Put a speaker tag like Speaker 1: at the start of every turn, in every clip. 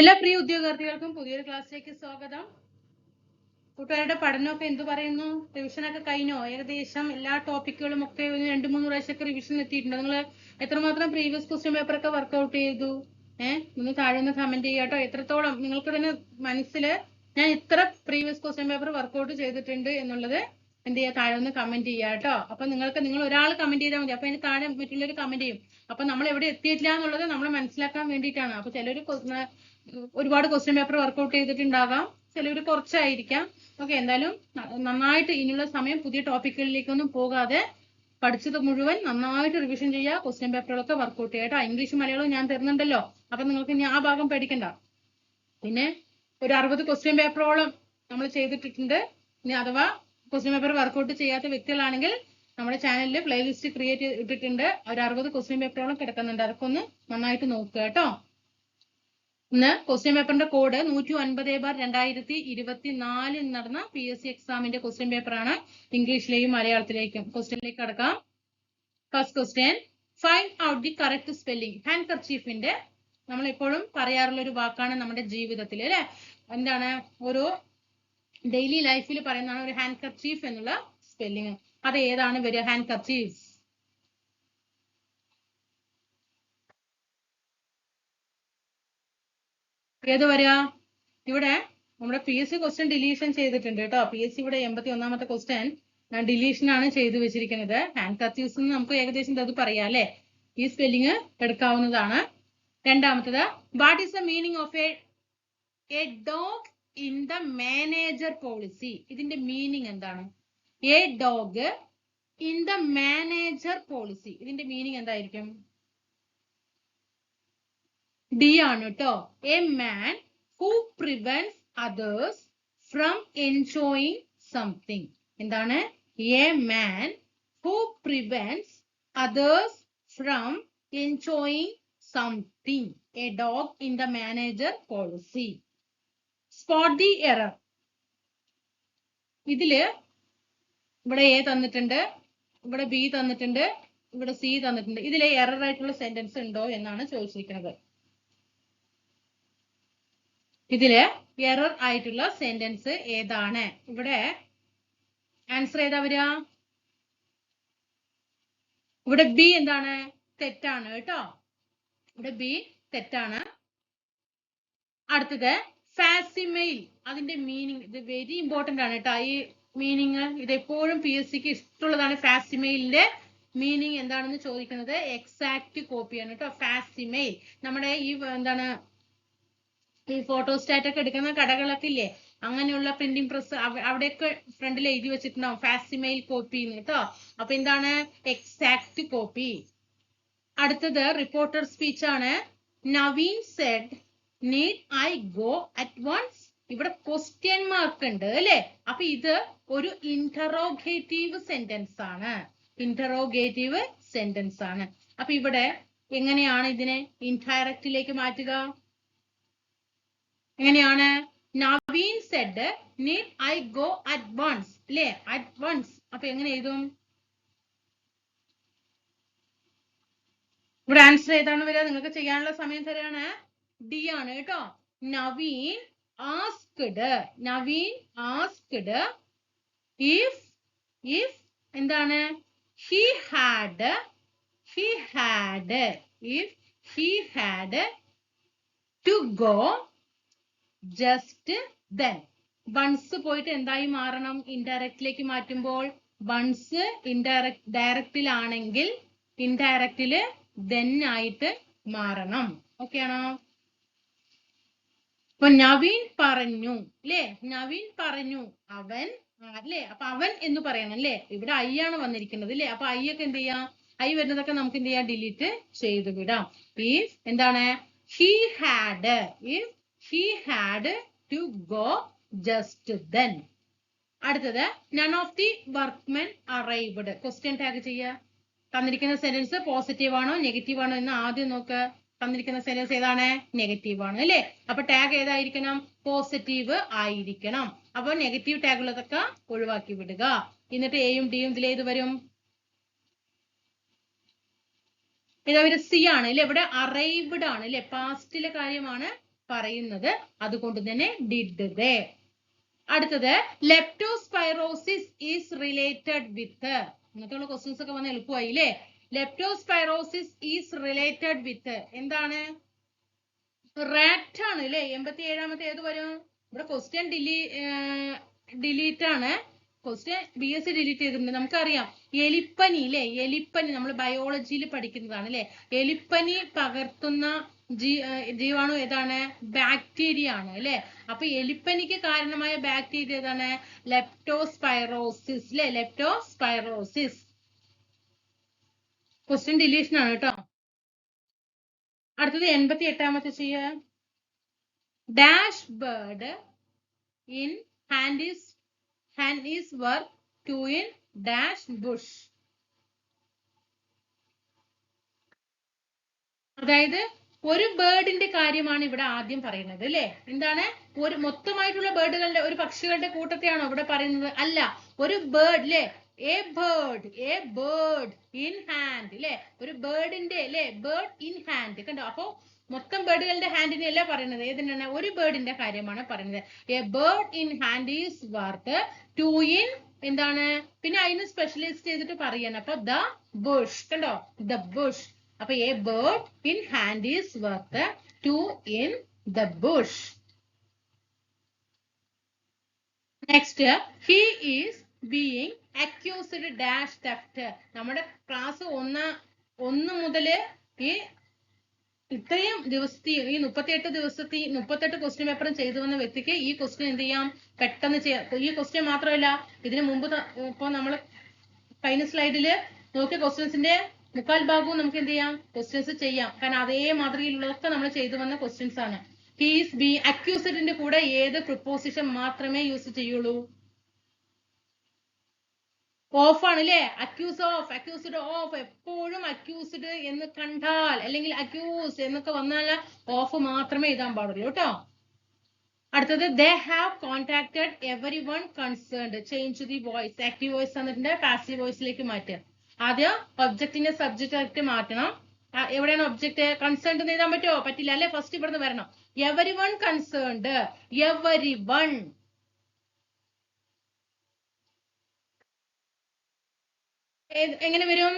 Speaker 1: എല്ലാ പ്രിയ ഉദ്യോഗാർത്ഥികൾക്കും പുതിയൊരു ക്ലാസ്സിലേക്ക് സ്വാഗതം. കൂട്ടുകാരുടെ പഠനമൊക്കെ എന്തു പറയുന്നു? റിവിഷൻ ഒക്കെ കഴിഞ്ഞോ? ഏകദേശം എല്ലാ ടോപ്പിക്കുകളും ഒക്കെ ഒരു രണ്ട് മൂന്ന് പ്രാവശ്യമൊക്കെ റിവിഷൻ എത്തിയിട്ടുണ്ട്. നിങ്ങൾ എത്രമാത്രം പ്രീവിയസ് ക്വസ്റ്റ്യൻ പേപ്പർ ഒക്കെ വർക്ക്ഔട്ട് ചെയ്തു? ഏഹ് നിങ്ങൾ താഴെ ഒന്ന് കമന്റ് ചെയ്യാട്ടോ എത്രത്തോളം നിങ്ങൾക്ക് തന്നെ മനസ്സിൽ ഞാൻ ഇത്ര പ്രീവിയസ് ക്വസ്റ്റ്യൻ പേപ്പർ വർക്ക്ഔട്ട് ചെയ്തിട്ടുണ്ട് എന്നുള്ളത് എന്ത് ചെയ്യുക? താഴെ ഒന്ന് കമന്റ് ചെയ്യുക കേട്ടോ. അപ്പൊ നിങ്ങൾക്ക് നിങ്ങൾ ഒരാൾ കമന്റ് ചെയ്താൽ മതി. അപ്പൊ അതിന് താഴെ മറ്റുള്ളവർ കമന്റ് ചെയ്യും. അപ്പൊ നമ്മൾ എവിടെ എത്തിയിട്ടില്ല എന്നുള്ളത് നമ്മൾ മനസ്സിലാക്കാൻ വേണ്ടിയിട്ടാണ്. അപ്പൊ ചിലർ ഒരുപാട് ക്വസ്റ്റ്യൻ പേപ്പർ വർക്ക്ഔട്ട് ചെയ്തിട്ടുണ്ടാകാം. ചിലവർ കുറച്ചായിരിക്കാം. ഓക്കെ എന്തായാലും നന്നായിട്ട് ഇനിയുള്ള സമയം പുതിയ ടോപ്പിക്കുകളിലേക്കൊന്നും പോകാതെ പഠിച്ചത് മുഴുവൻ നന്നായിട്ട് റിവിഷൻ ചെയ്യുക. ക്വസ്റ്റ്യൻ പേപ്പറുകളൊക്കെ വർക്ക്ഔട്ട് ചെയ്യുക കേട്ടോ. ഇംഗ്ലീഷും മലയാളവും ഞാൻ തരുന്നുണ്ടല്ലോ. അപ്പൊ നിങ്ങൾക്ക് ഇനി ആ ഭാഗം പേടിക്കണ്ട. പിന്നെ ഒരു അറുപത് ക്വസ്റ്റ്യൻ പേപ്പറോളം നമ്മൾ ചെയ്തിട്ടിട്ടുണ്ട്. ഇനി അഥവാ ക്വസ്റ്റ്യൻ പേപ്പർ വർക്ക്ഔട്ട് ചെയ്യാത്ത വ്യക്തികളാണെങ്കിൽ നമ്മുടെ ചാനലിൽ പ്ലേലിസ്റ്റ് ക്രിയേറ്റ് ചെയ്തിട്ടുണ്ട്. ഒരു അറുപത് ക്വസ്റ്റ്യൻ പേപ്പറോളം കിടക്കുന്നുണ്ട്. അതൊക്കെ ഒന്ന് നന്നായിട്ട് നോക്കുക കേട്ടോ. ഇന്ന് ക്വസ്റ്റ്യൻ പേപ്പറിന്റെ കോഡ് നൂറ്റി ഒൻപത് ബാർ രണ്ടായിരത്തി ഇരുപത്തി നാലിൽ നടന്ന പി എസ് സി എക്സാമിന്റെ ക്വസ്റ്റ്യൻ പേപ്പറാണ് ഇംഗ്ലീഷിലെയും മലയാളത്തിലേക്കും. ക്വസ്റ്റ്യനിലേക്ക് കടക്കാം. First question find out the correct spelling hand കർച്ചീഫിന്റെ നമ്മൾ എപ്പോഴും പറയാറുള്ള ഒരു വാക്കാണ് നമ്മുടെ ജീവിതത്തിൽ അല്ലെ? എന്താണ്? ഓരോ ഡെയിലി ലൈഫിൽ പറയുന്നതാണ് ഒരു ഹാൻഡ് കർച്ചീഫ് എന്നുള്ള സ്പെല്ലിംഗ് അത് ഏതാണ് വരിക? ഹാൻഡ് കർച്ചീഫ് ഏത് വരിക? ഇവിടെ നമ്മുടെ P S C question deletion ചെയ്തിട്ടുണ്ട് കേട്ടോ. പി എസ് സി ഇവിടെ എൺപത്തി ഒന്നാമത്തെ ക്വസ്റ്റ്യൻ ഡിലീഷൻ ആണ് ചെയ്തു വെച്ചിരിക്കുന്നത്. ഹാൻഡ് കർച്ചീവ്സ് എന്ന് നമുക്ക് ഏകദേശം അത് പറയാം അല്ലെ? ഈ സ്പെല്ലിങ് എടുക്കാവുന്നതാണ്. രണ്ടാമത്തത് what is the meaning of a a dog in the manager policy ഇതിന്റെ മീനിങ് എന്താണ്? A dog in the manager policy ഇതിന്റെ മീനിങ് എന്തായിരിക്കും? ഡി ആണ് കേട്ടോ a man who prevents others from enjoying something എന്താണ്? A man who prevents others from enjoying something a dog in the manager policy spot the error ഇതിൽ ഇവിടെ A തന്നിട്ടുണ്ട് ഇവിടെ B തന്നിട്ടുണ്ട് ഇവിടെ സി തന്നിട്ടുണ്ട്. ഇതിലെ എറർ ആയിട്ടുള്ള സെന്റൻസ് ഉണ്ടോ എന്നാണ് ചോദിച്ചിരിക്കുന്നത്. ഇതിൽ എറർ ആയിട്ടുള്ള സെന്റൻസ് ഏതാണ്? ഇവിടെ ആൻസർ ഏതാ വരിക? ഇവിടെ ബി എന്താണ്? തെറ്റാണ് കേട്ടോ. ഇവിടെ ബി തെറ്റാണ്. അടുത്തത് ഫാസിമെയിൽ അതിന്റെ മീനിങ് ഇത് വെരി ഇമ്പോർട്ടന്റ് ആണ് കേട്ടോ. ഈ മീനിങ് ഇത് എപ്പോഴും പി എസ് സിക്ക് ഇഷ്ടമുള്ളതാണ് ഫാസിമെയിലിന്റെ മീനിങ് എന്താണെന്ന് ചോദിക്കുന്നത്? എക്സാക്ട് കോപ്പിയാണ് കേട്ടോ. ഫാസിമെയിൽ നമ്മുടെ ഈ എന്താണ് ഈ ഫോട്ടോസ്റ്റാറ്റ് ഒക്കെ എടുക്കുന്ന കടകളൊക്കെ ഇല്ലേ അങ്ങനെയുള്ള പ്രിന്റിംഗ് പ്രസ് അവിടെയൊക്കെ ഫ്രണ്ടിൽ എഴുതി വെച്ചിട്ടുണ്ടാവും. ഫാസിമെയിൽ കോപ്പി കേട്ടോ. അപ്പൊ എന്താണ്? എക്സാക്ട് കോപ്പി അടുത്തത് റിപ്പോർട്ടർ സ്പീച്ച് ആണ്. Naveen said need I go at once ഇവിടെ ക്വസ്റ്റ്യൻ മാർക്ക് ഉണ്ട് അല്ലെ? അപ്പൊ ഇത് ഒരു ഇന്ററോഗേറ്റീവ് സെന്റൻസ് ആണ്. ഇന്ററോഗേറ്റീവ് സെന്റൻസ് ആണ്. അപ്പൊ ഇവിടെ എങ്ങനെയാണ് ഇതിനെ ഇൻഡയറക്റ്റിലേക്ക് മാറ്റുക? എങ്ങനെയാണ്? Naveen said need I go at once അല്ലേ അറ്റ് വൺസ് അപ്പൊ എങ്ങനെ എഴുതും? ഇവിടെ ആൻസർ ഏതാണ് വരിക? നിങ്ങൾക്ക് ചെയ്യാനുള്ള സമയം തരാണ്. ഡി ആണ് കേട്ടോ. Naveen asked Naveen asked if if എന്താണ്? He had he had if he had to go just then once പോയിട്ട് എന്തായി മാറണം? ഇൻഡയറക്റ്റിലേക്ക് മാറ്റുമ്പോൾ വൺസ് ഇൻഡയറക്ട് ഡയറക്റ്റിലാണെങ്കിൽ ഇൻഡയറക്റ്റിൽ ദെൻ ആയിട്ട് മാറണം. ഓക്കെ ആണോ? അപ്പൊ നവീൻ പറഞ്ഞു അല്ലേ നവീൻ പറഞ്ഞു അവൻ അല്ലേ അപ്പൊ അവൻ എന്ന് പറയണം അല്ലേ ഇവിടെ ഐ ആണ് വന്നിരിക്കുന്നത് അല്ലേ അപ്പൊ ഐ ഒക്കെ എന്ത് ചെയ്യാം? ഐ വരുന്നതൊക്കെ നമുക്ക് എന്ത് ചെയ്യാം? ഡിലീറ്റ് ചെയ്തു വിടാം. ഇഫ് എന്താണ്? He had if he had to go just then അടുത്തത് none of the workmen arrived question tag ചെയ്യുക. തന്നിരിക്കുന്ന സെന്റൻസ് പോസിറ്റീവ് ആണോ നെഗറ്റീവ് ആണോ എന്ന് ആദ്യം നോക്ക്. തന്നിരിക്കുന്ന സെന്റൻസ് ഏതാണ്? നെഗറ്റീവ് ആണ് അല്ലേ? അപ്പൊ ടാഗ് ഏതായിരിക്കണം? പോസിറ്റീവ് ആയിരിക്കണം. അപ്പൊ നെഗറ്റീവ് ടാഗുള്ളതൊക്കെ ഒഴിവാക്കി വിടുക. എന്നിട്ട് എയും ഡിയും ഇതിലേത് വരും? ഇതവര് സി ആണ് അല്ലെ? ഇവിടെ അറൈവ്ഡ് ആണ് അല്ലെ? പാസ്റ്റിലെ കാര്യമാണ് പറയുന്നത് അതുകൊണ്ട് തന്നെ ഡിഡ് ദേ അടുത്തത് ലെപ്റ്റോസ്പൈറോസിസ് ഈസ് റിലേറ്റഡ് വിത്ത് ഇങ്ങനത്തെയുള്ള ക്വസ്റ്റ്യൻസ് ഒക്കെ വന്ന് എളുപ്പമായി അല്ലേ ലെപ്റ്റോസ്പൈറോസിസ് ഈസ് റിലേറ്റഡ് വിത്ത് എന്താണ്? റാറ്റ് ആണ് അല്ലേ എൺപത്തി ഏഴാമത്തെ ഏത് വരും? ഇവിടെ ക്വസ്റ്റ്യൻ ഡിലീ ഡിലീറ്റ് ആണ്. Question B S C delete ചെയ്തിട്ടുണ്ട്. നമുക്കറിയാം. എലിപ്പനി അല്ലേ എലിപ്പനി നമ്മൾ ബയോളജിയിൽ പഠിക്കുന്നതാണ് അല്ലേ എലിപ്പനി പകർത്തുന്ന ജീ ജീവാണു ഏതാണ്? ബാക്ടീരിയ ആണ് അല്ലെ? അപ്പൊ എലിപ്പനിക്ക് കാരണമായ ബാക്ടീരിയ ഏതാണ്? ലെപ്റ്റോസ്പൈറോസിസ് അല്ലെ ലെപ്റ്റോസ്പൈറോസിസ് ക്വസ്റ്റ്യൻ ഡിലീഷൻ ആണ് കേട്ടോ. അടുത്തത് എൺപത്തി എട്ടാമത്തെ ചെയ്യ. Dash bird in hand is hand is work two in dash bush അതായത് ഒരു ബേർഡിന്റെ കാര്യമാണ് ഇവിടെ ആദ്യം പറയുന്നത് അല്ലേ? എന്താണ്? ഒരു മൊത്തമായിട്ടുള്ള ബേർഡുകളുടെ ഒരു പക്ഷികളുടെ കൂട്ടത്തെയാണോ ഇവിടെ പറയുന്നത്? അല്ല ഒരു ബേർഡ് അല്ലേ a bird a bird in hand അല്ലേ ഒരു ബേർഡിന്റെ അല്ലേ ബേർഡ് ഇൻ ഹാൻഡ് കണ്ടോ? അപ്പോ മൊത്തം ബേർഡുകളുടെ ഹാൻഡിനെ അല്ല പറയുന്നത്? ഏതിനാണ്? ഒരു ബേർഡിന്റെ കാര്യമാണ് പറയുന്നത്. A bird in hand is worth two in എന്താണ്? പിന്നെ അതിന് സ്പെഷ്യലൈസ് ചെയ്തിട്ട് പറയാണ്. അപ്പൊ ദ ബുഷ് കണ്ടോ? The bush. അപ്പൊ a bird in hand is worth two in the bush next he is being accused dash theft നമ്മുടെ ക്ലാസ് ഒന്ന് ഒന്ന് മുതൽ ഈ ഇത്രയും ദിവസത്തെ ഈ മുപ്പത്തിയെട്ട് ദിവസത്തെ മുപ്പത്തെട്ട് ക്വസ്റ്റ്യൻ പേപ്പറും ചെയ്തു വന്ന വ്യക്തിക്ക് ഈ ക്വസ്റ്റ്യൻ എന്ത് ചെയ്യാം? പെട്ടെന്ന് ചെയ്യാം. ഈ ക്വസ്റ്റ്യൻ മാത്രമല്ല ഇതിനു മുമ്പ് ഇപ്പൊ നമ്മൾ കഴിഞ്ഞ സ്ലൈഡിൽ നോക്കിയ ക്വസ്റ്റ്യൻസിന്റെ മുക്കാൽ ഭാഗവും നമുക്ക് എന്ത് ചെയ്യാം? ക്വസ്റ്റ്യൻസ് ചെയ്യാം. കാരണം അതേ മാതൃകയിലുള്ളതൊക്കെ നമ്മൾ ചെയ്തു വന്ന ക്വസ്റ്റ്യൻസ് ആണ്. ഹീസ് ബി അക്യൂസഡിന്റെ കൂടെ ഏത് പ്രിപ്പോസിഷൻ മാത്രമേ യൂസ് ചെയ്യുള്ളൂ? ഓഫ് ആണ് അല്ലേ അക്യൂസ് ഓഫ് അക്യൂസ്ഡ് ഓഫ് എപ്പോഴും അക്യൂസ്ഡ് എന്ന് കണ്ടാൽ അല്ലെങ്കിൽ അക്യൂസ് എന്നൊക്കെ വന്നാൽ ഓഫ് മാത്രമേ എഴുതാൻ പാടുള്ളൂ കേട്ടോ. അടുത്തത് they have contacted every one concerned change the voice active voice തന്നിട്ടുണ്ട് പാസീവ് വോയിസിലേക്ക് മാറ്റുക. ആദ്യം ഒബ്ജക്റ്റിന്റെ സബ്ജക്റ്റ് ആയിട്ട് മാറ്റണം. എവിടെയാണ് ഒബ്ജക്റ്റ് കൺസേൺഡ് എഴുതാൻ പറ്റുമോ പറ്റില്ല അല്ലെ? ഫസ്റ്റ് ഇവിടുന്ന് വരണം. Every one concerned every one എങ്ങനെ വരും?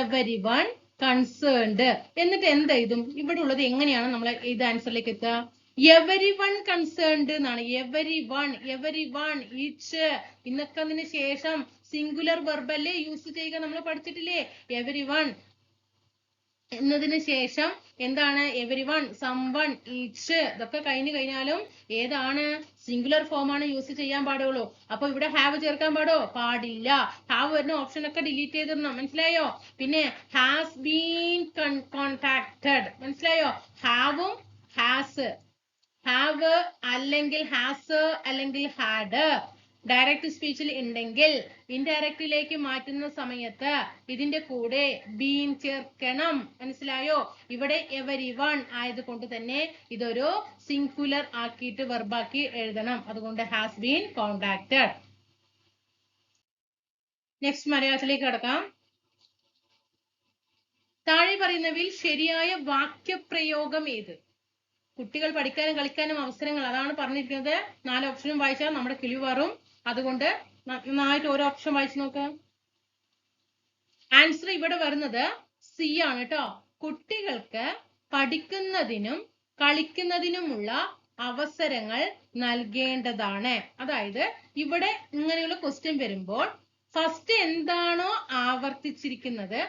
Speaker 1: എവരി വൺ കൺസേൺഡ് എന്നിട്ട് എന്ത് എഴുതും? ഇവിടെ ഉള്ളത് എങ്ങനെയാണ് നമ്മൾ ഇത് ആൻസറിലേക്ക് എത്തുക? എവരി വൺ കൺസേൺഡ് എന്നാണ്. Every one every one each ഇന്നൊക്കെ ശേഷം സിംഗുലർ വെർബല്ലേ യൂസ് ചെയ്യുക നമ്മൾ പഠിച്ചിട്ടില്ലേ? എവരി വൺ എന്നതിന് ശേഷം എന്താണ്? Every one some one each ഇതൊക്കെ കഴിഞ്ഞു കഴിഞ്ഞാലും ഏതാണ്? സിംഗുലർ ഫോം ആണ് യൂസ് ചെയ്യാൻ പാടുള്ളൂ. അപ്പൊ ഇവിടെ ഹാവ് ചേർക്കാൻ പാടോ? പാടില്ല. ഹാവ് വരുന്ന ഓപ്ഷൻ ഒക്കെ ഡിലീറ്റ് ചെയ്തിടണം. മനസ്സിലായോ? പിന്നെ ഹാസ് ബീൻ കോൺടാക്റ്റഡ് മനസ്സിലായോ? ഹാവും ഹാസ് ഹാവ് അല്ലെങ്കിൽ ഹാസ് അല്ലെങ്കിൽ ഹാഡ് ഡയറക്റ്റ് സ്പീച്ചിൽ ഉണ്ടെങ്കിൽ ഇൻഡയറക്റ്റിലേക്ക് മാറ്റുന്ന സമയത്ത് ഇതിന്റെ കൂടെ ബീൻ ചേർക്കണം. മനസ്സിലായോ? ഇവിടെ എവരി വൺ ആയതുകൊണ്ട് തന്നെ ഇതൊരു സിംഗുലർ ആക്കിയിട്ട് വെർബാക്കി എഴുതണം. അതുകൊണ്ട് ഹാസ് ബീൻ കോണ്ടാക്റ്റഡ് നെക്സ്റ്റ് മലയാളത്തിലേക്ക് കടക്കാം. താഴെ പറയുന്നവയിൽ ശരിയായ വാക്യപ്രയോഗം ഏത്? കുട്ടികൾ പഠിക്കാനും കളിക്കാനും അവസരങ്ങൾ അതാണ് പറഞ്ഞിരിക്കുന്നത്. നാല് ഓപ്ഷനും വായിച്ചാൽ നമ്മുടെ കിളി മാറും അതുകൊണ്ട് നന്നായിട്ട് ഓരോ ഓപ്ഷൻ വായിച്ചു നോക്ക്. ആൻസർ ഇവിടെ വരുന്നത് സി ആണ് കേട്ടോ. കുട്ടികൾക്ക് പഠിക്കുന്നതിനും കളിക്കുന്നതിനുമുള്ള അവസരങ്ങൾ നൽകേണ്ടതാണ്. അതായത് ഇവിടെ ഇങ്ങനെയുള്ള ക്വസ്റ്റ്യൻ വരുമ്പോൾ ഫസ്റ്റ് എന്താണോ ആവർത്തിച്ചിരിക്കുന്നത്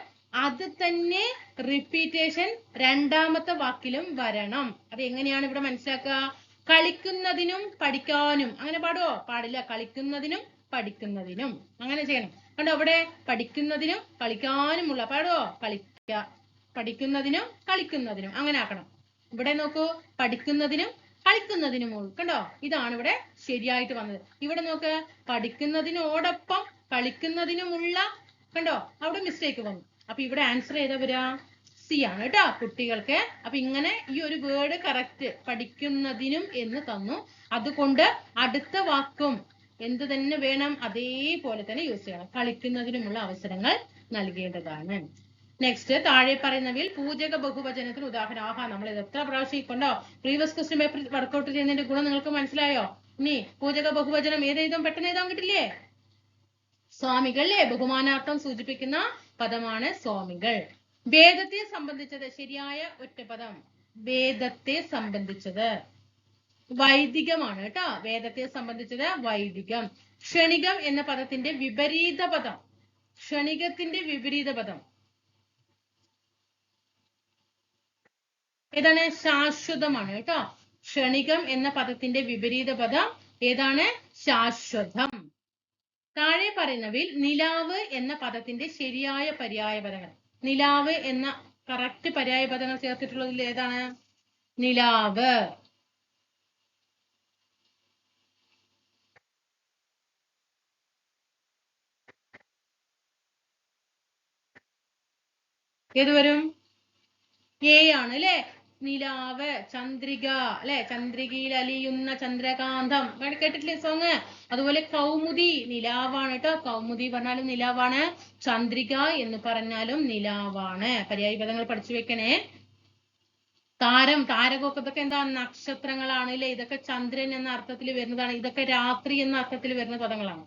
Speaker 1: അത് തന്നെ റിപ്പീറ്റേഷൻ രണ്ടാമത്തെ വാക്കിലും വരണം. അത് എങ്ങനെയാണ് ഇവിടെ മനസ്സിലാക്കുക? കളിക്കുന്നതിനും പഠിക്കാനും. അങ്ങനെ പാടുവോ? പാടില്ല. കളിക്കുന്നതിനും പഠിക്കുന്നതിനും. അങ്ങനെ ചെയ്യണം. കണ്ടോ? അവിടെ പഠിക്കുന്നതിനും കളിക്കാനുമുള്ള പാടുവോ? കളിക്ക പഠിക്കുന്നതിനും കളിക്കുന്നതിനും. അങ്ങനെ ആക്കണം. ഇവിടെ നോക്കൂ. പഠിക്കുന്നതിനും കളിക്കുന്നതിനും കണ്ടോ? ഇതാണ് ഇവിടെ ശരിയായിട്ട് വന്നത്. ഇവിടെ നോക്ക്. പഠിക്കുന്നതിനോടൊപ്പം കളിക്കുന്നതിനുമുള്ള കണ്ടോ? അവിടെ മിസ്റ്റേക്ക് വന്നു. അപ്പൊ ഇവിടെ ആൻസർ ഏതാ വരിക സി ആണ് കേട്ടോ കുട്ടികൾക്ക്. അപ്പൊ ഇങ്ങനെ ഈ ഒരു വേർഡ് കറക്റ്റ് പഠിക്കുന്നതിനും എന്ന് തന്നു. അതുകൊണ്ട് അടുത്ത വാക്കും എന്ത് തന്നെ വേണം അതേപോലെ തന്നെ യൂസ് ചെയ്യണം. കളിക്കുന്നതിനുമുള്ള അവസരങ്ങൾ നൽകേണ്ടതാണ്. നെക്സ്റ്റ് താഴെ പറയുന്നവയിൽ പൂജക ബഹുവചനത്തിന് ഉദാഹരണം. ആഹാ നമ്മൾ ഇത് എത്ര പ്രാവശ്യം കൊണ്ടോ പ്രീവിയസ് ക്വസ്റ്റ്യൻ പേപ്പർ വർക്കൗട്ട് ചെയ്യുന്നതിന്റെ ഗുണം നിങ്ങൾക്ക് മനസ്സിലായോ? ഇനി പൂജക ബഹുവചനം ഏതെഴുതും പെട്ടെന്ന് എഴുതാൻ കിട്ടില്ലേ സ്വാമികൾ അല്ലേ? ബഹുമാനാർത്ഥം സൂചിപ്പിക്കുന്ന പദമാണ് സ്വാമികൾ. വേദത്തെ സംബന്ധിച്ചത് ശരിയായ ഒറ്റപദം വേദത്തെ സംബന്ധിച്ചത്. വൈദികമാണ് കേട്ടോ. വേദത്തെ സംബന്ധിച്ചത് വൈദികം. ക്ഷണികം എന്ന പദത്തിന്റെ വിപരീത പദം. ക്ഷണികത്തിന്റെ വിപരീത പദം. ഏതാണ്? ശാശ്വതമാണ് കേട്ടോ. ക്ഷണികം എന്ന പദത്തിന്റെ വിപരീത പദം ഏതാണ്? ശാശ്വതം. താഴെ പറയുന്നവയിൽ നിലാവ് എന്ന പദത്തിന്റെ ശരിയായ പര്യായ പദങ്ങൾ നിലാവ് എന്ന കറക്റ്റ് പര്യായ പദങ്ങൾ ചേർത്തിട്ടുള്ളതിൽ ഏതാണ്? നിലാവ്. ഏത് വരും? എ ആണ് അല്ലെ? നിലാവ് ചന്ദ്രിക അല്ലെ? ചന്ദ്രികയിൽ അലിയുന്ന ചന്ദ്രകാന്തം. കേട്ട്- കേട്ടിട്ടില്ലേ സോങ് അതുപോലെ കൗമുദി നിലാവാണ് കേട്ടോ. കൗമുദി പറഞ്ഞാലും നിലാവാണ്. ചന്ദ്രിക എന്ന് പറഞ്ഞാലും നിലാവാണ്. പര്യായ പദങ്ങൾ പഠിച്ചു വെക്കണേ. താരം താരകമൊക്കെ ഇതൊക്കെ എന്താ? നക്ഷത്രങ്ങളാണ് അല്ലെ? ഇതൊക്കെ ചന്ദ്രൻ എന്ന അർത്ഥത്തിൽ വരുന്നതാണ്. ഇതൊക്കെ രാത്രി എന്ന അർത്ഥത്തിൽ വരുന്ന പദങ്ങളാണ്.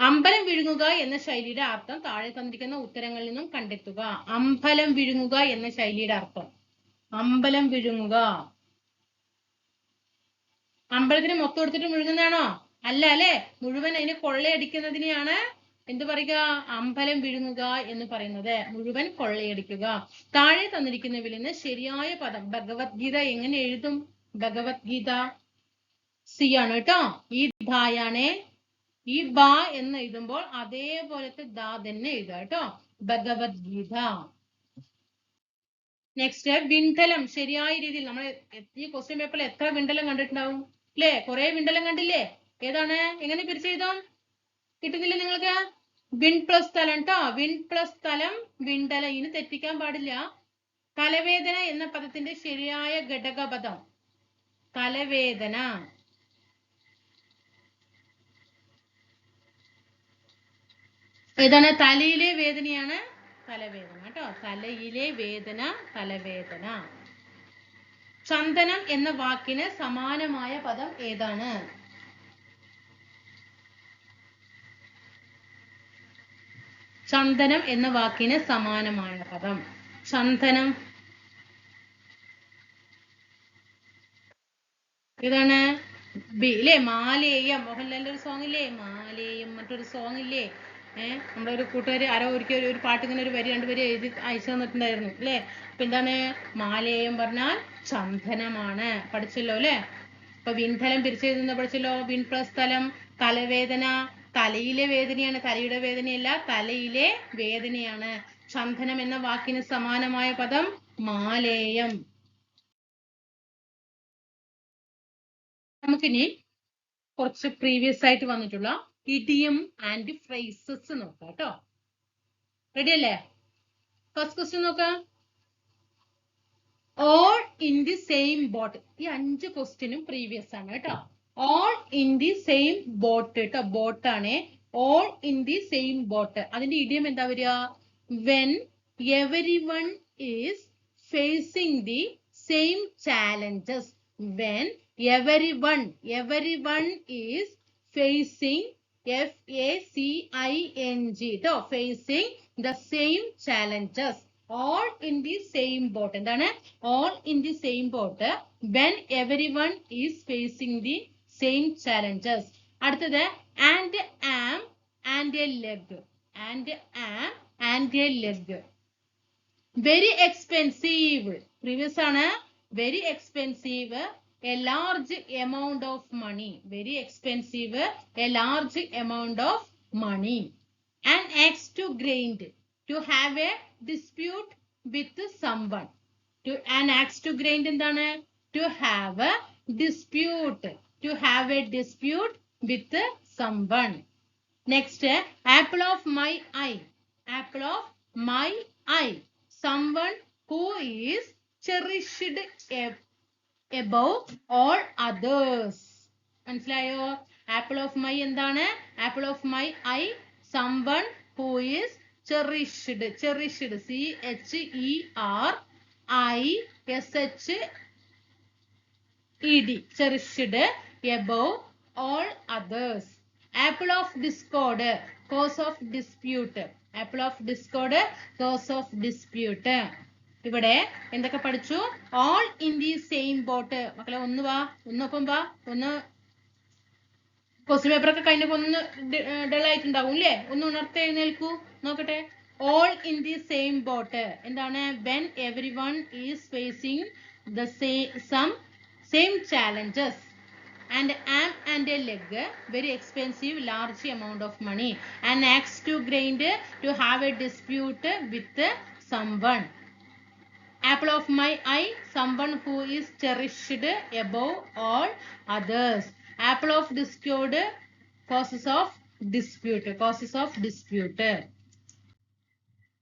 Speaker 1: അമ്പലം വിഴുങ്ങുക എന്ന ശൈലിയുടെ അർത്ഥം താഴെ തന്നിരിക്കുന്ന ഉത്തരങ്ങളിൽ നിന്നും കണ്ടെത്തുക. അമ്പലം വിഴുങ്ങുക എന്ന ശൈലിയുടെ അർത്ഥം. അമ്പലം വിഴുങ്ങുക. അമ്പലത്തിന് മൊത്തം എടുത്തിട്ട് വിഴുങ്ങുന്നതാണോ? അല്ല അല്ലെ? മുഴുവൻ അതിന് കൊള്ളയടിക്കുന്നതിനെയാണ് എന്ത് പറയുക? അമ്പലം വിഴുങ്ങുക എന്ന് പറയുന്നത്. മുഴുവൻ കൊള്ളയടിക്കുക. താഴെ തന്നിരിക്കുന്നതിൽ നിന്ന് ശരിയായ പദം ഭഗവത്ഗീത എങ്ങനെ എഴുതും? ഭഗവത്ഗീത സി ആണ് കേട്ടോ. ഈ ധായാണേ. ഈ ബ എന്ന് എഴുതുമ്പോൾ അതേപോലത്തെ ദാ തന്നെ എഴുതുക കേട്ടോ. ഭഗവത്ഗീത. നെക്സ്റ്റ് വിണ്ടലം ശരിയായ രീതിയിൽ നമ്മൾ ഈ ക്വസ്റ്റ്യൻ പേപ്പറിൽ എത്ര വിണ്ടലം കണ്ടിട്ടുണ്ടാവും? അല്ലേ കുറെ വിണ്ടലം കണ്ടില്ലേ? ഏതാണ്? എങ്ങനെ പിരിച്ചെഴുതാം കിട്ടുന്നില്ല നിങ്ങൾക്ക്? വിൺ പ്ലസ് സ്ഥലം ട്ടോ. വിൺ പ്ലസ് സ്ഥലം വിണ്ടലം ഇനി തെറ്റിക്കാൻ പാടില്ല. തലവേദന എന്ന പദത്തിന്റെ ശരിയായ ഘടകപദം. തലവേദന. ഏതാണ്? തലയിലെ വേദനയാണ് തലവേദന കേട്ടോ. തലയിലെ വേദന തലവേദന. ചന്ദനം എന്ന വാക്കിന് സമാനമായ പദം ഏതാണ്? ചന്ദനം എന്ന വാക്കിന് സമാനമായ പദം. ചന്ദനം. ഇതാണ് ബി ഇല്ലേ? മാലേയം. മോഹൻലാലിന്റെ ഒരു സോങ് ഇല്ലേ? മാലേയം. മറ്റൊരു സോങ് ഇല്ലേ? നമ്മുടെ ഒരു കൂട്ടുകാർ ആരോ ഒരിക്കൽ ഒരു- പാട്ട് ഇങ്ങനെ ഒരു വരി രണ്ട് വരി എഴുതി അയച്ചു തന്നിട്ടുണ്ടായിരുന്നു അല്ലേ? അപ്പൊ എന്താണ്? മാലേയം പറഞ്ഞാൽ ചന്ദനമാണ്. പഠിച്ചല്ലോ അല്ലേ? അപ്പൊ വിൻഫലം പിരിച്ചെഴുതുന്ന പഠിച്ചല്ലോ. വിൻ സ്ഥലം തലവേദന. തലയിലെ വേദനയാണ് തലയുടെ വേദനയല്ല തലയിലെ വേദനയാണ്. ചന്ദനം എന്ന വാക്കിന് സമാനമായ പദം മാലേയം. നമുക്കിനി കുറച്ച് പ്രീവിയസ് ആയിട്ട് വന്നിട്ടുള്ള ഇഡിയം ആൻഡ് ഫ്രേസസ് നോക്കാം കേട്ടോ റെഡി അല്ലേ? ഫസ്റ്റ് ക്വസ്റ്റ്യൻ നോക്കാം. All in the same boat ഈ അഞ്ച് ക്വസ്റ്റ്യനും പ്രീവിയസ് ആണ് കേട്ടോ all in the same boat കേട്ടോ ബോട്ടാണേ all in the same boat അതിന്റെ ഇഡിയം എന്താ വരിക? When every one is facing the same challenges when every one every one is facing F A C I N G കേട്ടോ facing the same challenges all in the same boat എന്താണ് all in the same boat when every one is facing the same challenges അടുത്തത് and arm and a leg and arm and a leg very expensive previous ആണ്. Very expensive a large amount of money very expensive a large amount of money and axe to grind to have a dispute with someone to and axe to grind എന്താണ് to have a dispute to have a dispute with someone next apple of my eye apple of my eye someone who is cherished ab- above all others മനസ്സിലായോ? Apple of my എന്താണ്? Apple of my eye someone who is cherished cherished C H E R I S H E D cherished above all others apple of discord cause of dispute apple of discord cause of dispute ഇവിടെ എന്തൊക്കെ പഠിച്ചു? All in the same boat മക്കളെ ഒന്ന് വാ ഒന്നൊപ്പം വാ ഒന്ന് question paper ഒക്കെ ഒന്ന് ഡൾ ആയിട്ടുണ്ടാവും അല്ലേ ഒന്ന് ഉണർത്തി എഴുന്നേൽക്കൂ. നോക്കട്ടെ. All in the same boat എന്താണ്? When every one is facing the some same challenges and and and a leg very expensive large amount of money. Axe axe to grind to have a dispute with someone. Apple of my eye someone who is cherished above all others apple of discord causes of dispute causes of dispute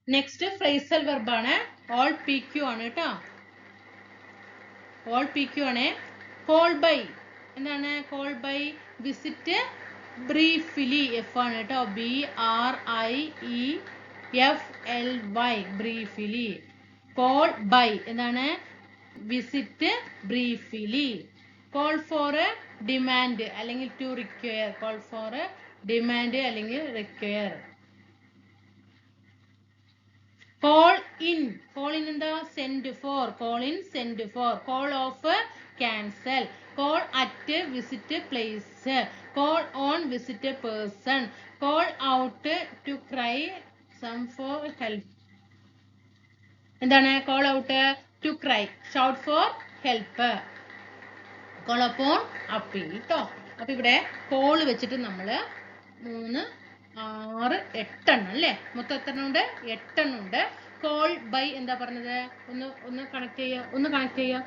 Speaker 1: next phrasal വെർബാണ് all P Q ആണ് കേട്ടോ all P Q ആണ് call by എന്താണ് call by visit briefly F ആണ് കേട്ടോ B R I E F L Y briefly call by എന്താണ് visit briefly call for demand അല്ലെങ്കിൽ to require call for demand അല്ലെങ്കിൽ require call in call in എന്താ? Send for call in send for call off cancel call at visit place call on visit person call out to cry some for help എന്താണ്? Call out to cry shout for help call upon appeal കേട്ടോ അപ്പൊ ഇവിടെ call വെച്ചിട്ട് നമ്മൾ മൂന്ന് ആറ് എട്ടെണ്ണം അല്ലേ? മൊത്തം എത്ര ഉണ്ട്? എട്ടെണ്ണം ഉണ്ട്. കോൾ ബൈ എന്താ പറഞ്ഞത്? ഒന്ന് ഒന്ന് കണക്ട് ചെയ്യുക ഒന്ന് കണക്ട് ചെയ്യുക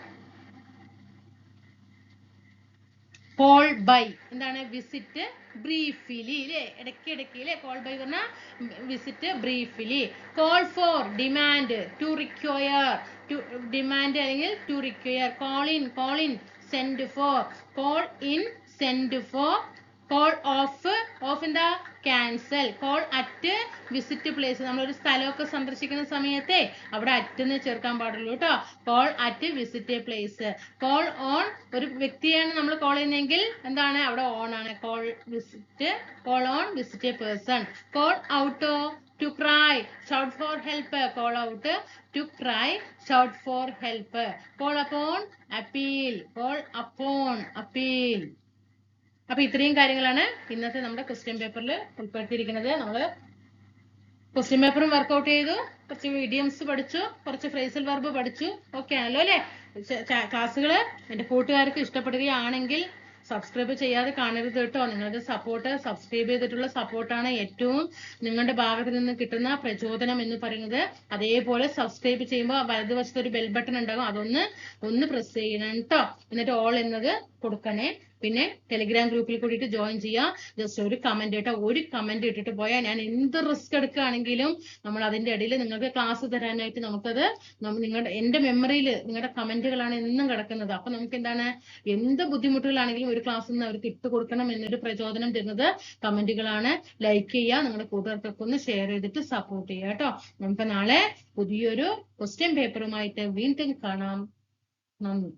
Speaker 1: കോൾ ബൈ എന്താണ്? വിസിറ്റ് ബ്രീഫിലി അല്ലേ ഇടയ്ക്ക് ഇടയ്ക്ക് അല്ലേ കോൾ ബൈ പറഞ്ഞാൽ visit briefly call for demand to require to demand അല്ലെങ്കിൽ to require call in call in send for call in send for call off off എന്താ? Cancel call at visit place നമ്മളൊരു സ്ഥലമൊക്കെ സന്ദർശിക്കുന്ന സമയത്തെ അവിടെ at എന്ന് ചേർക്കാൻ പാടുള്ളൂ കേട്ടോ. Call at visit place call on ഒരു വ്യക്തിയാണ് നമ്മൾ കോൾ ചെയ്യുന്നതെങ്കിൽ എന്താണ്? അവിടെ ഓൺ ആണ്. Call visit call on visit a person call out to cry shout for help call out to cry shout for help call upon appeal call upon appeal അപ്പൊ ഇത്രയും കാര്യങ്ങളാണ് ഇന്നത്തെ നമ്മുടെ ക്വസ്റ്റ്യൻ പേപ്പറിൽ ഉൾപ്പെടുത്തിയിരിക്കുന്നത്. നമ്മൾ ക്വസ്റ്റ്യൻ പേപ്പറും വർക്ക്ഔട്ട് ചെയ്തു. കുറച്ച് മീഡിയംസ് പഠിച്ചു. കുറച്ച് ഫ്രേസൽ വർബ് പഠിച്ചു. ഓക്കെ ആണല്ലോ അല്ലേ? ക്ലാസ്സുകൾ എന്റെ കൂട്ടുകാർക്ക് ഇഷ്ടപ്പെടുകയാണെങ്കിൽ സബ്സ്ക്രൈബ് ചെയ്യാതെ കാണരുത് കേട്ടോ. നിങ്ങളുടെ സപ്പോർട്ട് സബ്സ്ക്രൈബ് ചെയ്തിട്ടുള്ള സപ്പോർട്ടാണ് ഏറ്റവും നിങ്ങളുടെ ഭാഗത്ത് നിന്ന് കിട്ടുന്ന പ്രചോദനം എന്ന് പറയുന്നത്. അതേപോലെ സബ്സ്ക്രൈബ് ചെയ്യുമ്പോൾ വലതുവശത്ത് ഒരു ബെൽ ബട്ടൺ ഉണ്ടാകും. അതൊന്ന് ഒന്ന് പ്രസ് ചെയ്യണം കേട്ടോ എന്നിട്ട് ഓൾ എന്നത് കൊടുക്കണേ. പിന്നെ ടെലിഗ്രാം ഗ്രൂപ്പിൽ കൂടിയിട്ട് ജോയിൻ ചെയ്യാം. ജസ്റ്റ് ഒരു കമന്റ് കേട്ടോ ഒരു കമന്റ് ഇട്ടിട്ട് പോയാൽ ഞാൻ എന്ത് റിസ്ക് എടുക്കുകയാണെങ്കിലും നമ്മൾ അതിന്റെ ഇടയിൽ നിങ്ങൾക്ക് ക്ലാസ് തരാനായിട്ട് നമുക്കത് നിങ്ങളുടെ എന്റെ മെമ്മറിയിൽ നിങ്ങളുടെ കമന്റുകളാണ് എന്നും കിടക്കുന്നത്. അപ്പൊ നമുക്ക് എന്താണ് എന്ത് ബുദ്ധിമുട്ടുകളാണെങ്കിലും ഒരു ക്ലാസ്സിൽ നിന്ന് അവർക്ക് ഇട്ട് കൊടുക്കണം എന്നൊരു പ്രചോദനം തരുന്നത് കമന്റുകളാണ് ലൈക്ക് ചെയ്യുക നിങ്ങളുടെ കൂട്ടുകാർക്കൊക്കെ ഒന്ന് ഷെയർ ചെയ്തിട്ട് സപ്പോർട്ട് ചെയ്യുക കേട്ടോ. നമുക്ക് നാളെ പുതിയൊരു ക്വസ്റ്റ്യൻ പേപ്പറുമായിട്ട് വീണ്ടും കാണാം. നന്ദി.